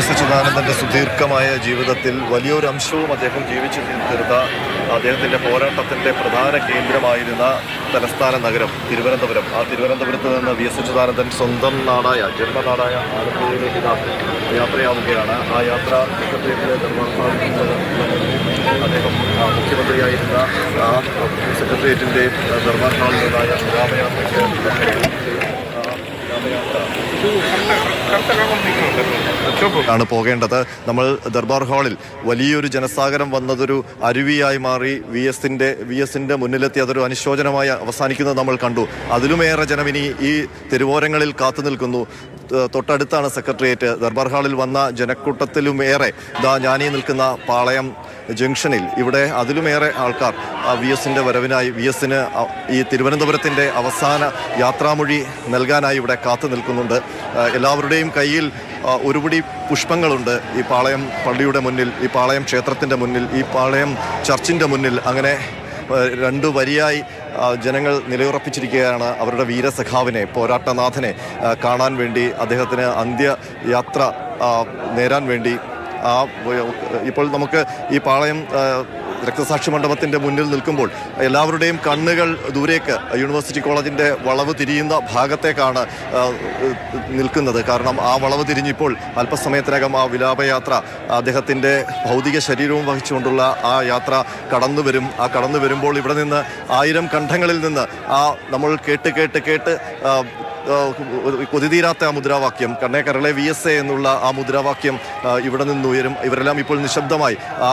S അച്യുതാനന്ദന്റെ സുദീർഘമായ ജീവിതത്തിൽ വലിയൊരു അംശവും അദ്ദേഹം ജീവിച്ചു തീർത്ത അദ്ദേഹത്തിന്റെ പോരാട്ടത്തിന്റെ പ്രധാന കേന്ദ്രമായിരുന്ന തലസ്ഥാന നഗരം തിരുവനന്തപുരം. ആ തിരുവനന്തപുരത്ത് നിന്ന് വി എസ് അച്യുതാനന്ദൻ സ്വന്തം നാടായ ജന്മനാടായ ആലപ്പുഴയിലേക്ക് യാത്രയാവുകയാണ്. ആ യാത്ര അദ്ദേഹം മുഖ്യമന്ത്രിയായിരുന്ന ആ സെക്രട്ടേറിയറ്റിന്റെ നിന്നായ രാമയാത്രയ്ക്ക് ആണ് പോകേണ്ടത്. നമ്മൾ ദർബാർ ഹാളിൽ വലിയൊരു ജനസാഗരം വന്നതൊരു അരുവിയായി മാറി വി എസിന്റെ വി എസിന്റെ മുന്നിലെത്തി അതൊരു അനുശോചനമായി അവസാനിക്കുന്നത് നമ്മൾ കണ്ടു. അതിലുമേറെ ജനം ഇനി ഈ തെരുവോരങ്ങളിൽ കാത്തു നിൽക്കുന്നു. തൊട്ടടുത്താണ് സെക്രട്ടേറിയറ്റ്. ദർബാർ ഹാളിൽ വന്ന ജനക്കൂട്ടത്തിലുമേറെ ഇതാ ഞാനീ നിൽക്കുന്ന പാളയം ജംഗ്ഷനിൽ. ഇവിടെ അതിലുമേറെ ആൾക്കാർ വി എസിന്റെ വരവിനായി വി എസിന് ഈ തിരുവനന്തപുരത്തിന്റെ അവസാന യാത്രാമൊഴി നൽകാനായി ഇവിടെ കാത്തു നിൽക്കുന്നുണ്ട്. എല്ലാവരുടെയും കയ്യിൽ ഒരുപിടി പുഷ്പങ്ങളുണ്ട്. ഈ പാളയം പള്ളിയുടെ മുന്നിൽ ഈ പാളയം ക്ഷേത്രത്തിന്റെ മുന്നിൽ ഈ പാളയം ചർച്ചിന്റെ മുന്നിൽ അങ്ങനെ രണ്ടു വരിയായി ജനങ്ങൾ നിലയുറപ്പിച്ചിരിക്കുകയാണ് അവരുടെ വീരസഖാവിനെ പോരാട്ടനാഥനെ കാണാൻ വേണ്ടി അദ്ദേഹത്തിന് അന്ത്യയാത്ര നേരാൻ വേണ്ടി ഇപ്പോൾ നമുക്ക് ഈ പാളയം രക്തസാക്ഷി മണ്ഡപത്തിന്റെ മുന്നിൽ നിൽക്കുമ്പോൾ എല്ലാവരുടെയും കണ്ണുകൾ ദൂരേക്ക് യൂണിവേഴ്സിറ്റി കോളേജിന്റെ വളവ് തിരിയുന്ന ഭാഗത്തേക്കാണ് ആ, നിൽക്കുന്നത്. കാരണം ആ വളവ് തിരിഞ്ഞിപ്പോൾ അല്പസമയത്തിനകം ആ വിലാപയാത്ര അദ്ദേഹത്തിന്റെ ഭൗതിക ശരീരവും വഹിച്ചുകൊണ്ടുള്ള ആ യാത്ര കടന്നു വരും. ആ കടന്നു വരുമ്പോൾ ഇവിടെ നിന്ന് ആയിരം കണ്ഠങ്ങളിൽ നിന്ന് ആ നമ്മൾ കേട്ട് കേട്ട് കേട്ട് ആ, കൊതിതീരാത്ത ആ മുദ്രാവാക്യം കണ്ണേ കരളെ വി എസ് എ എന്നുള്ള ആ മുദ്രാവാക്യം ഇവിടെ നിന്ന് ഉയരും. ഇവരെല്ലാം ഇപ്പോൾ നിശബ്ദമായി ആ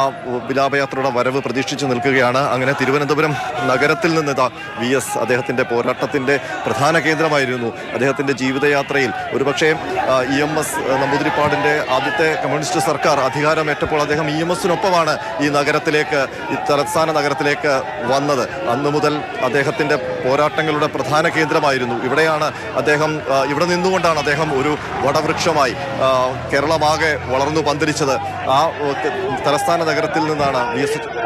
വിലാപയാത്രയുടെ വരവ് പ്രതീക്ഷിച്ചു നിൽക്കുകയാണ്. അങ്ങനെ തിരുവനന്തപുരം നഗരത്തിൽ നിന്ന് ഇതാ വി എസ് അദ്ദേഹത്തിന്റെ പോരാട്ടത്തിന്റെ പ്രധാന കേന്ദ്രമായിരുന്നു അദ്ദേഹത്തിന്റെ ജീവിതയാത്രയിൽ. ഒരുപക്ഷെ ഇ എം എസ് നമ്പൂതിരിപ്പാടിന്റെ ആദ്യത്തെ കമ്മ്യൂണിസ്റ്റ് സർക്കാർ അധികാരമേറ്റപ്പോൾ അദ്ദേഹം ഇ എം എസിനൊപ്പമാണ് ഈ നഗരത്തിലേക്ക് ഈ തലസ്ഥാന നഗരത്തിലേക്ക് വന്നത്. അന്നു മുതൽ അദ്ദേഹത്തിന്റെ പോരാട്ടങ്ങളുടെ പ്രധാന കേന്ദ്രമായിരുന്നു. ഇവിടെയാണ് അദ്ദേഹം ഇവിടെ നിന്നുകൊണ്ടാണ് അദ്ദേഹം ഒരു വടവൃക്ഷമായി കേരളമാകെ വളർന്നു പന്തിരിച്ചത്. ആ തലസ്ഥാന നഗരത്തിൽ നിന്നാണ് വി എസ് ചേർന്നു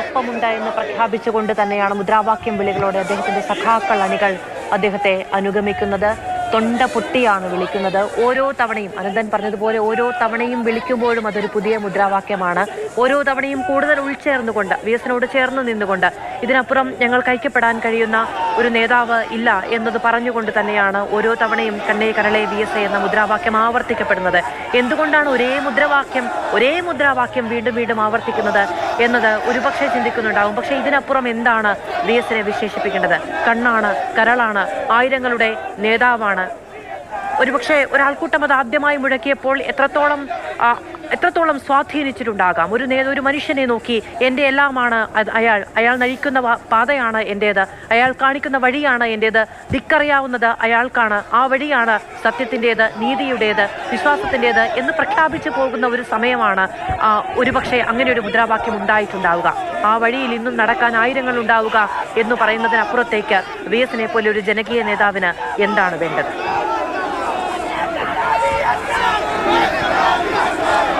ഒപ്പമുണ്ടായെന്ന് പ്രഖ്യാപിച്ചുകൊണ്ട് തന്നെയാണ് മുദ്രാവാക്യം വിളികളോടെ അദ്ദേഹത്തിന്റെ സഖാക്കൾ അണികൾ അദ്ദേഹത്തെ അനുഗമിക്കുന്നത്. തൊണ്ട പൊട്ടിയാണ് വിളിക്കുന്നത്. ഓരോ തവണയും അനന്തൻ പറഞ്ഞതുപോലെ ഓരോ തവണയും വിളിക്കുമ്പോഴും അതൊരു പുതിയ മുദ്രാവാക്യമാണ്. ഓരോ തവണയും കൂടുതൽ ഉൾച്ചേർന്നുകൊണ്ട് വി എസിനോട് ചേർന്ന് നിന്നുകൊണ്ട് ഇതിനപ്പുറം ഞങ്ങൾക്ക് ഐക്യപ്പെടാൻ കഴിയുന്ന ഒരു നേതാവ് ഇല്ല എന്നത് പറഞ്ഞുകൊണ്ട് തന്നെയാണ് ഓരോ തവണയും കണ്ണേ കരളെ വി എസ് എന്ന മുദ്രാവാക്യം ആവർത്തിക്കപ്പെടുന്നത്. എന്തുകൊണ്ടാണ് ഒരേ മുദ്രാവാക്യം ഒരേ മുദ്രാവാക്യം വീണ്ടും വീണ്ടും ആവർത്തിക്കുന്നത് എന്നത് ഒരുപക്ഷെ ചിന്തിക്കുന്നുണ്ടാവും. പക്ഷേ ഇതിനപ്പുറം എന്താണ് വി എസിനെ വിശേഷിപ്പിക്കേണ്ടത് കണ്ണാണ് കരളാണ് ആയിരങ്ങളുടെ നേതാവാണ്. ഒരുപക്ഷെ ഒരാൾക്കൂട്ടം അത് ആദ്യമായി മുഴക്കിയപ്പോൾ എത്രത്തോളം എത്രത്തോളം സ്വാധീനിച്ചിട്ടുണ്ടാകാം? ഒരു നേ ഒരു മനുഷ്യനെ നോക്കി എന്റെ എല്ലാമാണ് അയാൾ അയാൾ നയിക്കുന്ന പാതയാണ് എന്റേത്. അയാൾ കാണിക്കുന്ന വഴിയാണ് എന്റേത്. ദിക്കറിയാവുന്നത് അയാൾക്കാണ്. ആ വഴിയാണ് സത്യത്തിന്റേത് നീതിയുടേത് വിശ്വാസത്തിന്റേത് എന്ന് പ്രഖ്യാപിച്ചു പോകുന്ന ഒരു സമയമാണ് ഒരുപക്ഷെ അങ്ങനെ ഒരു മുദ്രാവാക്യം ഉണ്ടായിട്ടുണ്ടാവുക. ആ വഴിയിൽ ഇന്നും നടക്കാൻ ആയിരങ്ങൾ ഉണ്ടാവുക എന്ന് പറയുന്നതിനപ്പുറത്തേക്ക് വി എസിനെ പോലെ ഒരു ജനകീയ നേതാവിന് എന്താണ് വേണ്ടത്?